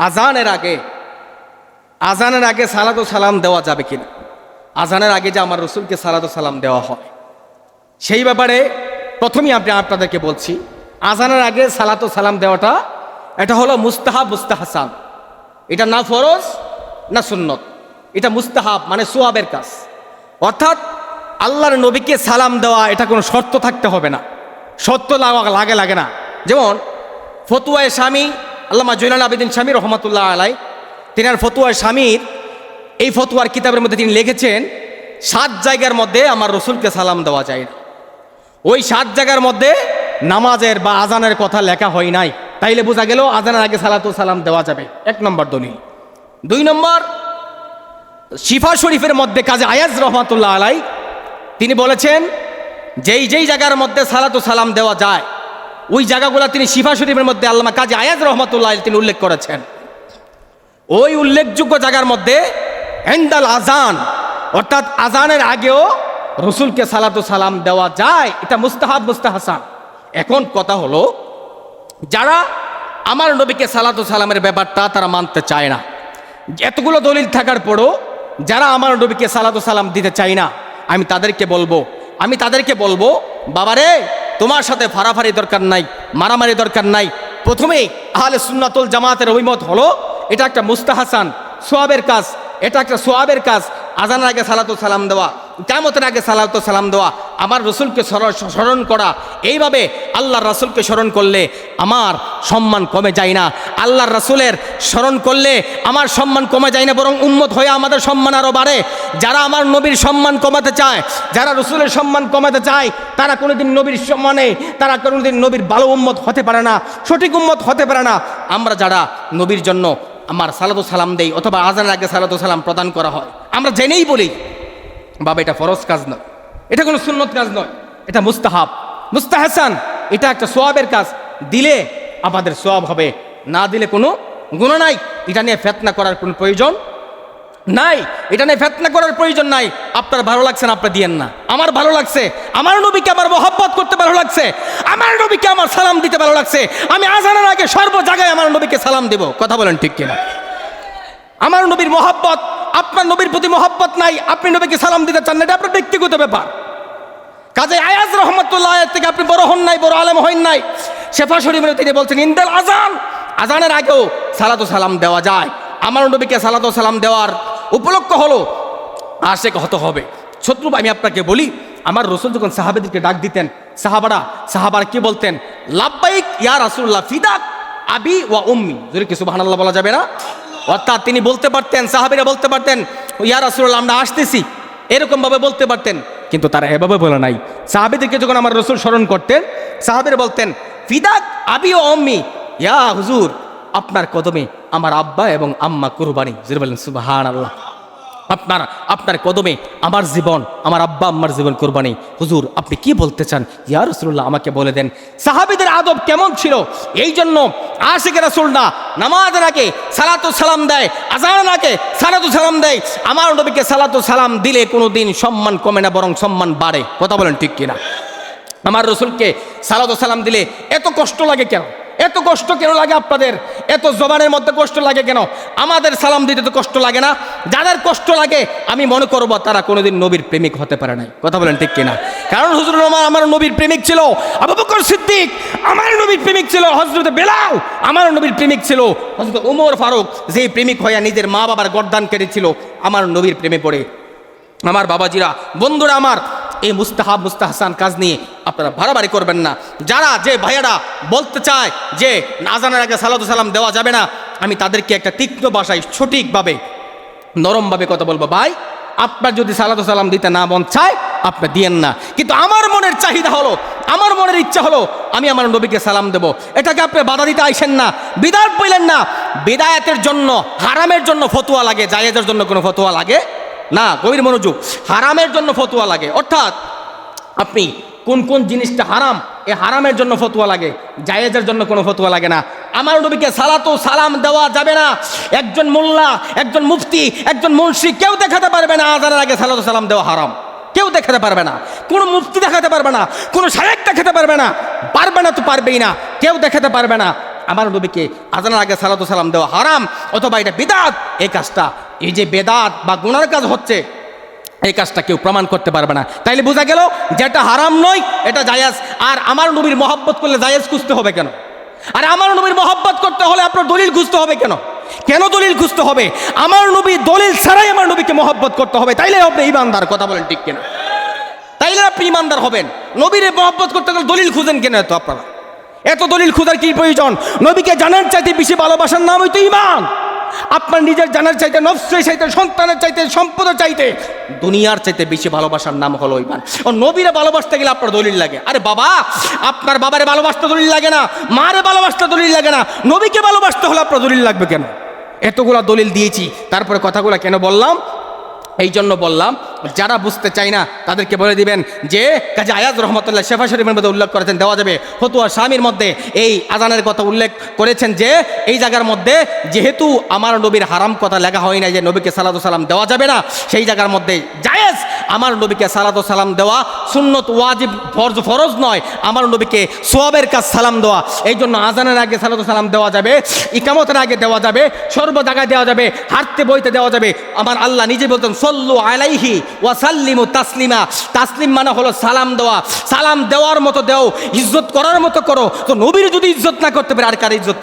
আজানের আগে আজানের আগে সালাদ ও সালাম দেওয়া যাবে কিনা? আজানের আগে যে আমার রসুলকে সালাদ ও সালাম দেওয়া হয়। সেই ব্যাপারে প্রথমেই আপনি আপনাদেরকে বলছি, আজানের আগে সালাত ও সালাম দেওয়াটা, এটা হলো মুস্তাহাব, মুস্তাহাসান। এটা না ফরজ, না সুন্নত। এটা মুস্তাহাব মানে সোয়াবের কাজ। অর্থাৎ আল্লাহর নবীকে সালাম দেওয়া, এটা কোনো শর্ত থাকতে হবে না। শর্ত লাগা- লাগে লাগে না। যেমন, ফতুয়ায় স্বামী আল্লামা জৈনাল আবেদিন স্বামী রহমতুল্লাহ আলাই তিনার ফতুয়ায় স্বামীর এই ফতুয়ার কিতাবের মধ্যে তিনি লিখেছেন, সাত জায়গার মধ্যে আমার রসুলকে সালাম দেওয়া যায় না। ওই সাত জায়গার মধ্যে নামাজের বা আজানের কথা লেখা হয় নাই। তাইলে বোঝা গেল আজানের আগে সালাতু সালাম দেওয়া যাবে। এক নম্বর দলিল। দুই নম্বর, শিফা শরীফের মধ্যে কাজে আয়াজ রহমাতুল্লাহ আলাই তিনি বলেছেন, যেই যেই জায়গার মধ্যে সালাতু সালাম দেওয়া যায় ওই জায়গাগুলো তিনি শিফা শরীফের মধ্যে আল্লামা কাজী আয়াজ রহমতুল্লাহ তিনি উল্লেখ করেছেন। ওই উল্লেখযোগ্য জায়গার মধ্যে এন্দাল আজান অর্থাৎ আজানের আগেও রসুলকে সালাতু সালাম দেওয়া যায়, এটা মুস্তাহাব মুস্তাহাসান। এখন কথা হলো, যারা আমার নবীকে সালাতু সালামের ব্যাপারটা তারা মানতে চায় না। এতগুলো দলিল থাকার পরও যারা আমার নবীকে সালাতু সালাম দিতে চায় না, আমি তাদেরকে বলব, আমি তাদেরকে বলব, বাবারে তোমার সাথে ফারাফারি দরকার নাই, মারামারি দরকার নাই। প্রথমেই আহলে সুন্নাতুল জামাতের অভিমত হলো, এটা একটা মুস্তাহাসান, সোয়াবের কাজ, এটা একটা সোয়াবের কাজ, আজানের আগে সালাতুল সালাম দেওয়া। কেমতের আগে সালাতু সালাম দেওয়া, আমার রসুলকে স্মরণ- করা, এইভাবে আল্লাহর রসুলকে স্মরণ করলে আমার সম্মান কমে যায় না। আল্লাহর রসুলের স্মরণ করলে আমার সম্মান কমে যায় না, বরং উন্মত হয়ে আমাদের সম্মান আরও বাড়ে। যারা আমার নবীর সম্মান কমাতে চায়, যারা রসুলের সম্মান কমাতে চায়, তারা কোনোদিন নবীর সম্মানে, তারা কোনোদিন নবীর ভালো উম্মত হতে পারে না, সঠিক উম্মত হতে পারে না। আমরা যারা নবীর জন্য আমার সালাদু সালাম দেই, অথবা আজানের আগে সালাদু সালাম প্রদান করা হয়, আমরা জেনেই বলি বাবা, এটা ফরজ কাজ নয়। এটা কোনো সুন্নত কাজ নয়। এটা মুস্তাহাব। মুস্তাহাসান, এটা একটা সোয়াবের কাজ। দিলে আমাদের সোয়াব হবে। না দিলে কোনো গুণ নাই। এটা নিয়ে ফেতনা করার কোনো প্রয়োজন নাই। এটা নিয়ে ফেতনা করার প্রয়োজন নাই। আপনার ভালো লাগছে না আপনার দিয়েন না। আমার ভালো লাগছে। আমার নবীকে আমার মহব্বত করতে ভালো লাগছে। আমার নবীকে আমার সালাম দিতে ভালো লাগছে। আমি আজানের আগে সর্ব জায়গায় আমার নবীকে সালাম দেব। কথা বলেন ঠিক কিনা? আমার নবীর মহব্বত আপনার নবীর প্রতি মহব্বত নাই, আপনি নবীকে সালাম দিতে চান না, এটা আপনার ব্যক্তিগত ব্যাপার। কাজে আয়াজ রহমতুল্লাহ থেকে আপনি বড় হন নাই, বড় আলেম হইন নাই। শেফা শরীফের তিনি বলছেন, ইন্দাল আজান। আজানের আগেও সালাত সালাম দেওয়া যায়। আমার নবীকে সালাত সালাম দেওয়ার উপলক্ষ হলো আশেক হতে হবে। শত্রু আমি আপনাকে বলি, আমার রসুল যখন সাহাবেদেরকে ডাক দিতেন, সাহাবারা সাহাবারা কি বলতেন? লাব্বাইক ইয়া রাসুল্লাহ ফিদাক আবি ওয়া উম্মি। যদি কিছু সুবহানাল্লাহ বলা যাবে না? অর্থাৎ তিনি বলতে পারতেন, সাহাবিরা বলতে পারতেন, ইয়া রাসুল্লাহ আমরা আসতেছি। এরকমভাবে বলতে পারতেন, কিন্তু তারা এভাবে বলে নাই। সাহাবিদেরকে যখন আমার রসুল স্মরণ করতেন, সাহাবিরা বলতেন ফিদাক আবি ও অম্মি ইয়া হুজুর, আপনার কদমে আমার আব্বা এবং আম্মা কুরবানি। বলেন সুবাহান আল্লাহ আপনার আপনার কদমে আমার জীবন, আমার আব্বা আম্মার জীবন কোরবানি। হুজুর, আপনি কি বলতে চান? ইয়া রসুল্লাহ আমাকে বলে দেন। সাহাবিদের আদব কেমন ছিল? এই জন্য আশেখের রাসুল না নামাজের আগে সালাতু সালাম দেয় আজান আগে সালাতু সালাম দেয়। আমার নবীকে সালাতু সালাম দিলে কোনো দিন সম্মান কমে না, বরং সম্মান বাড়ে। কথা বলেন ঠিক কিনা? আমার রসুলকে সালাতু সালাম দিলে এত কষ্ট লাগে কেন? এত কষ্ট কেন লাগে আপনাদের? এত জবানের মধ্যে কষ্ট লাগে কেন? আমাদের সালাম দিতে তো কষ্ট লাগে না। যাদের কষ্ট লাগে, আমি মনে করব তারা কোনোদিন নবীর প্রেমিক হতে পারে নাই। কথা বলেন ঠিক কিনা? কারণ হুজুর রহমান আমার নবীর প্রেমিক ছিল, আবু বকর সিদ্দিক আমার নবীর প্রেমিক ছিল হজরত বেলাল আমার নবীর প্রেমিক ছিল হজরত উমর ফারুক যেই প্রেমিক হইয়া নিজের মা বাবার গর্দান কেটেছিল, আমার নবীর প্রেমে পড়ে। আমার বাবাজিরা, বন্ধুরা আমার এই মুস্তাহাব, মুস্তাহসান কাজ নিয়ে আপনারা বাড়াবাড়ি করবেন না। যারা, যে ভাইয়ারা বলতে চায় যে আজানের আগে সালাদু সালাম দেওয়া যাবে না, আমি তাদেরকে একটা তীক্ষ্ণ ভাষায় সঠিকভাবে, নরমভাবে কথা বলব। ভাই, আপনার যদি সালাতু সালাম দিতে না মন চায়, আপনি দিয়েন না। কিন্তু আমার মনের চাহিদা হলো, আমার মনের ইচ্ছা হলো, আমি আমার নবীকে সালাম দেব। এটাকে আপনি বাধা দিতে আইসেন না, বিদাত বললেন না। বিদায়াতের জন্য, হারামের জন্য ফতুয়া লাগে, জায়েজের জন্য কোনো ফতুয়া লাগে? না, গভীর মনোযোগ। হারামের জন্য ফতুয়া লাগে। অর্থাৎ, আপনি কোন কোন জিনিসটা হারাম, এ হারামের জন্য ফতুয়া লাগে। জায়েজের জন্য কোনো ফতুয়া লাগে না। আমার নবীকে সালাতো সালাম দেওয়া যাবে না। একজন মোল্লা, একজন মুফতি, একজন মুন্সি কেউ দেখাতে পারবে না আজানের আগে সালাতো সালাম দেওয়া হারাম। কেউ দেখাতে পারবে না। কোনো মুফতি দেখাতে পারবে না। কোনো শায়েক দেখাতে পারবে না। পারবে না তো পারবেই না। কেউ দেখাতে পারবে না। আমার নবীকে আজানের আগে সালাতু সালাম দেওয়া হারাম, অথবা এটা বেদাত। এই কাজটা এই যে বেদাত বা গুণার কাজ হচ্ছে, এই কাজটা কেউ প্রমাণ করতে পারবে না। তাইলে বোঝা গেল যেটা হারাম নয়, এটা জায়াজ। আর আমার নবীর মহব্বত করলে জায়াজ খুঁজতে হবে কেন? আর আমার নবীর মহব্বত করতে হলে আপনার দলিল খুঁজতে হবে কেন? কেন দলিল খুঁজতে হবে? আমার নবী দলিল ছাড়াই আমার নবীকে মহব্বত করতে হবে। তাইলে আপনি ইমানদার, কথা বলেন ঠিক কেনা? তাইলে আপনি ইমানদার হবেন। নবীর মহব্বত করতে গেলে দলিল খুঁজেন কেন এত আপনারা? এত দলিল খুঁজার কি প্রয়োজন? নবীকে জানার চাইতে বেশি ভালোবাসার নাম হইতো ইমান। আপনার নিজের জানার চাইতে, নফসের চাইতে, সন্তানের চাইতে, সম্পদের চাইতে, দুনিয়ার চাইতে বেশি ভালোবাসার নাম হলো ইমান ও নবীরা ভালোবাসতে গেলে আপনার দলিল লাগে। আরে বাবা, আপনার বাবারে ভালোবাসতে দলিল লাগে না, মারে ভালোবাসতে দলিল লাগে না, নবীকে ভালোবাসতে হলে আপনার দলিল লাগবে কেন? এতগুলা দলিল দিয়েছি, তারপরে কথাগুলো কেন বললাম? এই জন্য বললাম, যারা বুঝতে চায় না, তাদেরকে বলে দিবেন যে, কাজে আয়াজ রহমতুল্লাহ শেফা শরীফের মধ্যে উল্লেখ করেছেন, দেওয়া যাবে। ফতুয়া স্বামীর মধ্যে এই আজানের কথা উল্লেখ করেছেন যে, এই জায়গার মধ্যে যেহেতু আমার নবীর হারাম কথা লেখা হয় না যে, নবীকে সালাদু সালাম দেওয়া যাবে না, সেই জায়গার মধ্যে আমার নবীকে সালাদু সালাম দেওয়া সুন্নত ওয়াজিব ফরজ ফরজ নয়। আমার নবীকে সোয়াবের কাজ সালাম দেওয়া। এই জন্য আজানের আগে সালাদু সালাম দেওয়া যাবে, ইকামতের আগে দেওয়া যাবে, সর্ব জায়গায় দেওয়া যাবে, হাঁটতে বইতে দেওয়া যাবে। আমার আল্লাহ নিজে বলতেন, সল্লু আলাইহি ওয়াসাল্লিমু তাসলিমা। তাসলিম মানে হলো সালাম দেওয়া। সালাম দেওয়ার মতো দেও, ইজ্জত করার মতো করো। তো নবীর যদি ইজ্জত না করতে পারে, আর কার ইজ্জত